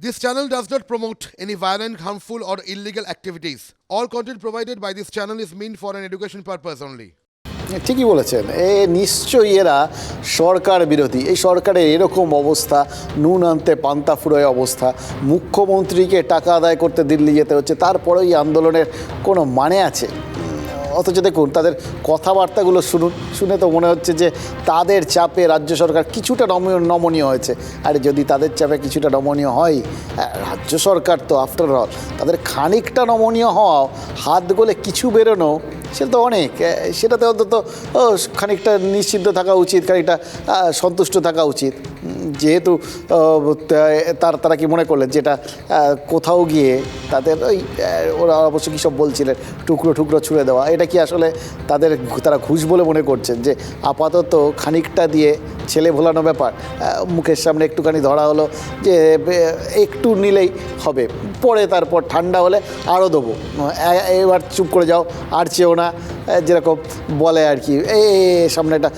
This channel does not promote any violent, harmful, or illegal activities. All content provided by this channel is meant for an education purpose only. ঠিকই বলেছেন এ নিশ্চয়ই এরা সরকার বিরোধী এই সরকারের এরকম অবস্থা নুন আনতে পান্তা ফুরোয় অবস্থা মুখ্যমন্ত্রীকে টাকা আদায় করতে দিল্লি যেতে হচ্ছে তারপরেও এই আন্দোলনের কোনো মানে আছে অথচ দেখুন তাদের কথাবার্তাগুলো শুনুন শুনে তো মনে হচ্ছে যে তাদের চাপে রাজ্য সরকার কিছুটা নমনীয় নমনীয় হয়েছে। আর যদি তাদের চাপে কিছুটা নমনীয় হয় আহ, রাজ্য সরকার তো আফটার অল তাদের খানিকটা নমনীয় হওয়া হাত গলে কিছু বেরোনো সেটা তো অনেক। সেটাতে অন্তত খানিকটা নিশ্চিন্ত থাকা উচিত খানিকটা সন্তুষ্ট থাকা উচিত। যেহেতু তার, তারা কি মনে করলেন যেটা কোথাও গিয়ে তাদের ওই ওরা অবশ্য কী সব বলছিলেন, টুকরো টুকরো ছুঁড়ে দেওয়া, এটা কি আসলে তাদের তারা ঘুষ বলে মনে করছেন যে আপাতত খানিকটা দিয়ে ছেলে ভোলানো ব্যাপার মুখের সামনে একটুখানি ধরা হলো যে একটু নিলেই হবে, পরে তারপর ঠান্ডা হলে আরও দেবো এবার চুপ করে যাও, আর চেয়েও না যেরকম বলে আর কি, এ সামনে একটা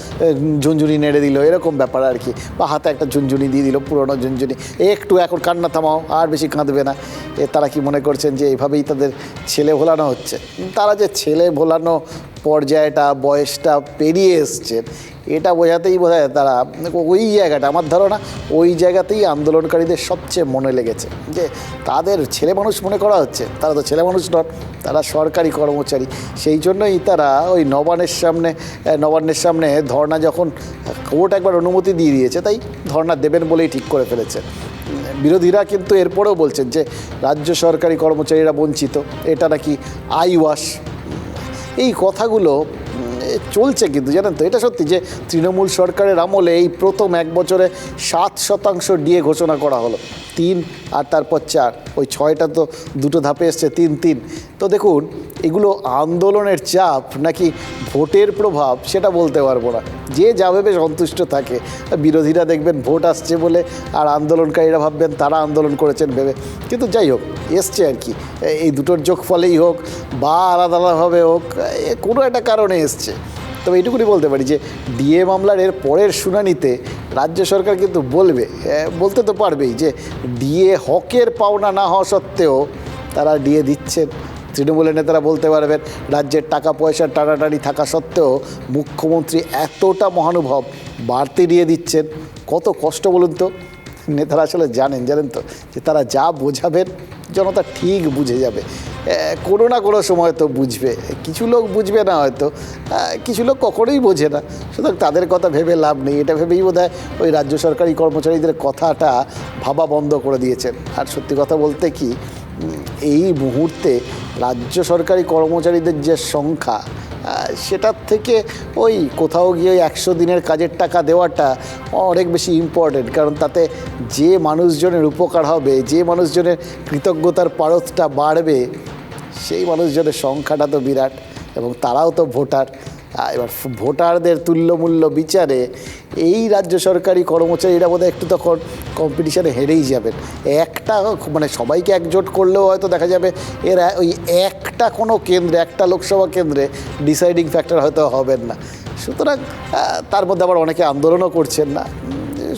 ঝুনঝুনি নেড়ে দিল, এরকম ব্যাপার আর কি, বা হাতে একটা ঝুনঝুনি দিয়ে দিল, পুরোনো ঝুনঝুনি। একটু এখন কান্না থামাও, আর বেশি কাঁদবে না। এ তারা কি মনে করছেন যে এইভাবেই তাদের ছেলে ভোলানো হচ্ছে? তারা যে ছেলে ভোলানো পর্যায়টা, বয়সটা পেরিয়ে এসছেন এটা বোঝাতেই বোঝা যায় তারা ওই জায়গাটা আমার ধারণা, ওই জায়গাতেই আন্দোলনকারীদের সবচেয়ে মনে লেগেছে। যে তাদের ছেলে মানুষ মনে করা হচ্ছে, তারা তো ছেলে মানুষ নন, তারা সরকারি কর্মচারী। সেই জন্যই তারা ওই নবান্নের সামনে নবান্নের সামনে ধর্না যখন, কোর্ট একবার অনুমতি দিয়ে দিয়েছে, তাই ধর্না দেবেন বলেই ঠিক করে ফেলেছে। বিরোধীরা কিন্তু এরপরেও বলছেন যে, রাজ্য সরকারি কর্মচারীরা বঞ্চিত, এটা নাকি আই ওয়াশ। এই কথাগুলো উম, চলছে কিন্তু জানেন তো? এটা সত্যি যে তৃণমূল সরকারের আমলে এই প্রথম এক বছরে সাত শতাংশ ডিএ ঘোষণা করা হলো। তিন আর তারপর চার। ওই ছয়টা তো দুটো ধাপে এসছে তিন তিন। তো দেখুন এগুলো আন্দোলনের চাপ নাকি ভোটের প্রভাব সেটা বলতে পারব না। যে যা ভেবে সন্তুষ্ট থাকে। বিরোধীরা দেখবেন ভোট আসছে বলে আর আন্দোলনকারীরা ভাববেন তারা আন্দোলন করেছেন ভেবে। কিন্তু যাই হোক এসছে আর কি। এই দুটোর যোগ ফলেই হোক বা আলাদা আলাদাভাবে হোক কোনো একটা কারণে এসছে। তবে এইটুকুনি বলতে পারি যে ডিএ মামলার এর পরের শুনানিতে রাজ্য সরকার কিন্তু বলবে বলতে তো পারবেই যে ডিএ হকের পাওনা না হওয়া সত্ত্বেও তারা ডিএ দিচ্ছেন। তৃণমূলের নেতারা বলতে পারবেন, রাজ্যের টাকা পয়সার টানাটানি থাকা সত্ত্বেও মুখ্যমন্ত্রী এতটা মহানুভব বাড়তি দিয়ে দিচ্ছেন, কত কষ্ট বলুন তো? নেতারা আসলে জানেন জানেন তো যে তারা যা বোঝাবেন, জনতা ঠিক বুঝে যাবে। কোনো না কোনো সময় তো বুঝবে। কিছু লোক বুঝবে না হয়তো। কিছু লোক কখনোই বোঝে না। সুতরাং তাদের কথা ভেবে লাভ নেই। এটা ভেবেই বোধ ওই রাজ্য সরকারি কর্মচারীদের কথাটা ভাবা বন্ধ করে দিয়েছেন। আর সত্যি কথা বলতে কি এই মুহূর্তে রাজ্য সরকারি কর্মচারীদের যে সংখ্যা সেটার থেকে ওই কোথাও গিয়ে ওই একশো দিনের কাজের টাকা দেওয়াটা অনেক বেশি ইম্পর্টেন্ট কারণ তাতে যে মানুষজনের উপকার হবে, যে মানুষজনের কৃতজ্ঞতার পারতটা বাড়বে, সেই মানুষজনের সংখ্যাটা তো বিরাট এবং তারাও তো ভোটার। এবার ভোটারদের তুল্যমূল্য বিচারে এই রাজ্য সরকারি কর্মচারীরা বোধহয় একটু তখন কম্পিটিশানে হেরেই যাবেন। একটা মানে সবাইকে একজোট করলেও হয়তো দেখা যাবে এরা ওই একটা কোনো কেন্দ্রে, একটা লোকসভা কেন্দ্রে ডিসাইডিং ফ্যাক্টর হয়তো হবেন না। সুতরাং তার মধ্যে আবার অনেকে আন্দোলনও করছেন না।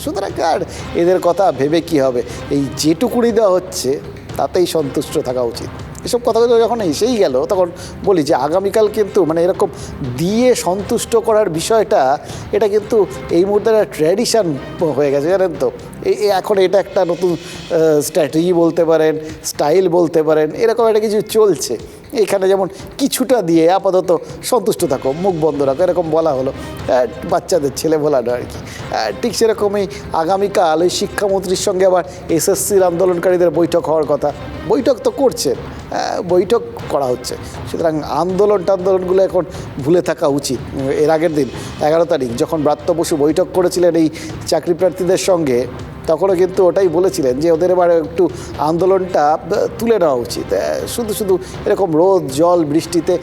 সুতরাং আর এদের কথা ভেবে কি হবে? এই যেটুকুনি দেওয়া হচ্ছে, তাতেই সন্তুষ্ট থাকা উচিত। এসব কথাগুলো যখন এসেই গেল, তখন বলি যে আগামীকাল কিন্তু মানে এরকম দিয়ে সন্তুষ্ট করার বিষয়টা, এটা কিন্তু এই মুহূর্তে একটা ট্র্যাডিশান হয়ে গেছে, জানেন তো? এই এখন এটা একটা নতুন স্ট্র্যাটেজি বলতে পারেন স্টাইল বলতে পারেন, এরকম একটা কিছু চলছে। এখানে যেমন কিছুটা দিয়ে আপাতত সন্তুষ্ট থাকো মুখ বন্ধ রাখো এরকম বলা হলো। বাচ্চাদের ছেলে ভোলানো আর কি। ঠিক সেরকমই আগামীকাল ওই শিক্ষামন্ত্রীর সঙ্গে আবার এসএসসির আন্দোলনকারীদের বৈঠক হওয়ার কথা। বৈঠক তো করছেন আহ, বৈঠক করা হচ্ছে। সুতরাং আন্দোলন টান্দোলনগুলো এখন ভুলে থাকা উচিত। এর আগের দিন এগারো তারিখ যখন ব্রাত্য বসু বৈঠক করেছিলেন এই চাকরি প্রার্থীদের সঙ্গে তখনও কিন্তু ওটাই বলেছিলেন যে ওদের এবার একটু আন্দোলনটা তুলে নেওয়া উচিত। শুধু শুধু এরকম রোদ, জল, বৃষ্টিতে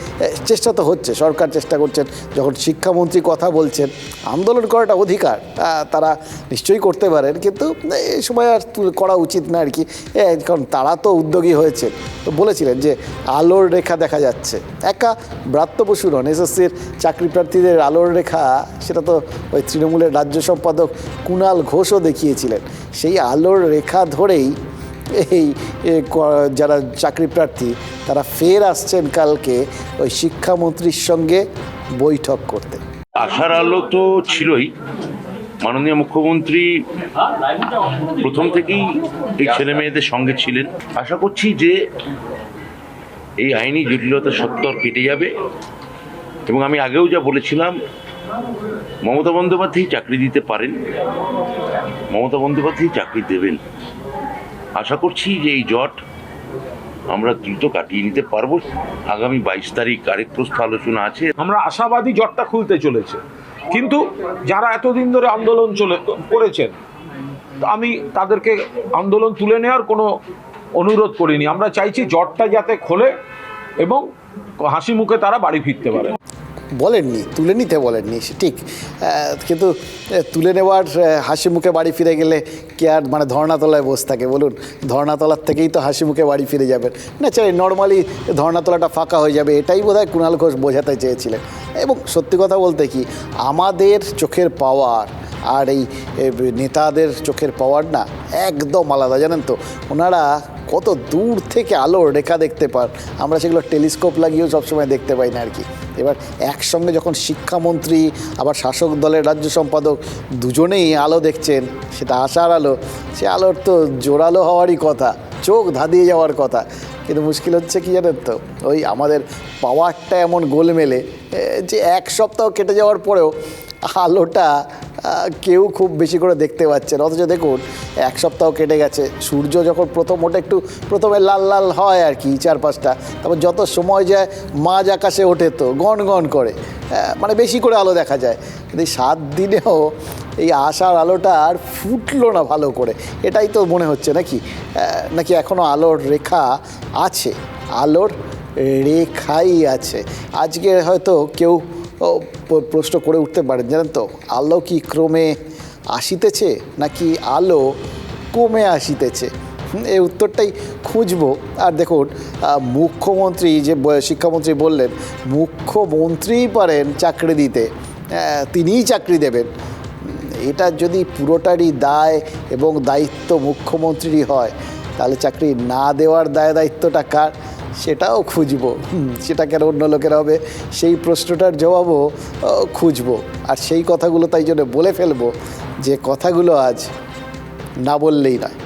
চেষ্টা তো হচ্ছে, সরকার চেষ্টা করছেন, যখন শিক্ষামন্ত্রী কথা বলছেন, আন্দোলন করাটা অধিকার তারা নিশ্চয়ই করতে পারেন, কিন্তু এই সময় আর করা উচিত না আর কি। কারণ তারা তো উদ্যোগী হয়েছে, তো বলেছিলেন যে আলোর রেখা দেখা যাচ্ছে, একা ব্রাত্য নন, এসএসসির চাকরি প্রার্থীদের আলোর রেখা, সেটা তো ওই তৃণমূলের রাজ্য সম্পাদক কুণাল ঘোষও দেখিয়েছিলেন। সেই আলোর রেখা ধরেই এই যারা চাকরি প্রার্থী, তারা ফের আসছেন কালকে ওই শিক্ষামন্ত্রীর সঙ্গে বৈঠক করতে। আশার আলো তো ছিলই। মাননীয় মুখ্যমন্ত্রী প্রথম থেকেই এই ছেলে মেয়েদের সঙ্গে ছিলেন। আশা করছি যে এই আইনি জটিলতা সত্তর কেটে যাবে। এবং আমি আগেও যা বলেছিলাম, মমতা বন্দ্যোপাধ্যায় চাকরি দিতে পারেন। মমতা বন্দ্যোপাধ্যায় চাকরি দেবেন। আশা করছি যে এই জট আমরা দ্রুত কাটিয়ে নিতে পারব। আগামী বাইশ তারিখ আরেক প্রস্থ আলোচনা আছে। আমরা আশাবাদী জটটা খুলতে চলেছে। কিন্তু যারা এতদিন ধরে আন্দোলন চলে, করেছেন, আমি তাদেরকে আন্দোলন তুলে নেওয়ার কোনো অনুরোধ করিনি। আমরা চাইছি জটটা যাতে খোলে এবং হাসি মুখে তারা বাড়ি ফিরতে পারে। বলেননি, তুলে নিতে বলেননি ঠিক। কিন্তু তুলে নেওয়ার হাসি মুখে বাড়ি ফিরে গেলে কে আর মানে ধর্নাতলায় বসে থাকে, বলুন। ধর্নাতলার থেকেই তো হাসি মুখে বাড়ি ফিরে যাবেন। না ন্যাচারালি নর্মালি ধর্নাতলাটা ফাঁকা হয়ে যাবে, এটাই বোধহয় কুণাল ঘোষ বোঝাতে চেয়েছিলেন। এবং সত্যি কথা বলতে কি, আমাদের চোখের পাওয়ার আর এই নেতাদের চোখের পাওয়ার না, একদম আলাদা, জানেন তো। ওনারা কত দূর থেকে আলোর রেখা দেখতে পার। আমরা সেগুলো টেলিস্কোপ লাগিয়েও সবসময় দেখতে পাই না আর কি। এবার একসঙ্গে যখন শিক্ষামন্ত্রী, আবার শাসক দলের রাজ্য সম্পাদক দুজনেই আলো দেখছেন, সেটা আশার আলো। সে আলোর তো জোরালো হওয়ারই কথা, চোখ ধাঁধিয়ে যাওয়ার কথা। কিন্তু মুশকিল হচ্ছে কি জানেন তো? ওই আমাদের পাওয়ারটা এমন গোলমেলে যে এক সপ্তাহ কেটে যাওয়ার পরেও আলোটা কেউ খুব বেশি করে দেখতে পাচ্ছে না। অথচ দেখুন, এক সপ্তাহ কেটে গেছে। সূর্য যখন প্রথম, ওটা একটু প্রথমে লাল লাল হয় আর কি চারপাশটা। তারপর যত সময় যায়, মাঝ আকাশে ওঠে তো, গন গন করে। মানে বেশি করে আলো দেখা যায়। কিন্তু সাত দিনেও এই আশার আলোটা আর ফুটলো না ভালো করে। এটাই তো মনে হচ্ছে নাকি? নাকি এখনও আলোর রেখা আছে? আলোর রেখাই আছে। আজকে হয়তো কেউ প্রশ্ন করে উঠতে পারেন, জানেন তো? আলো কি ক্রমে আসিতেছে নাকি আলো কমে আসিতেছে? এই উত্তরটাই খুঁজবো। আর দেখুন মুখ্যমন্ত্রী যে শিক্ষামন্ত্রী বললেন মুখ্যমন্ত্রীই পারেন চাকরি দিতে। তিনিই চাকরি দেবেন। এটা যদি পুরোটারই দায় এবং দায়িত্ব মুখ্যমন্ত্রীরই হয়, তাহলে চাকরি না দেওয়ার দায় দায়িত্বটা কার? সেটাও খুঁজব। সেটা কেন অন্য লোকের হবে? সেই প্রশ্নটার জবাবও খুঁজবো। আর সেই কথাগুলো তাই জন্য বলে ফেলব যে কথাগুলো আজ না বললেই নয়।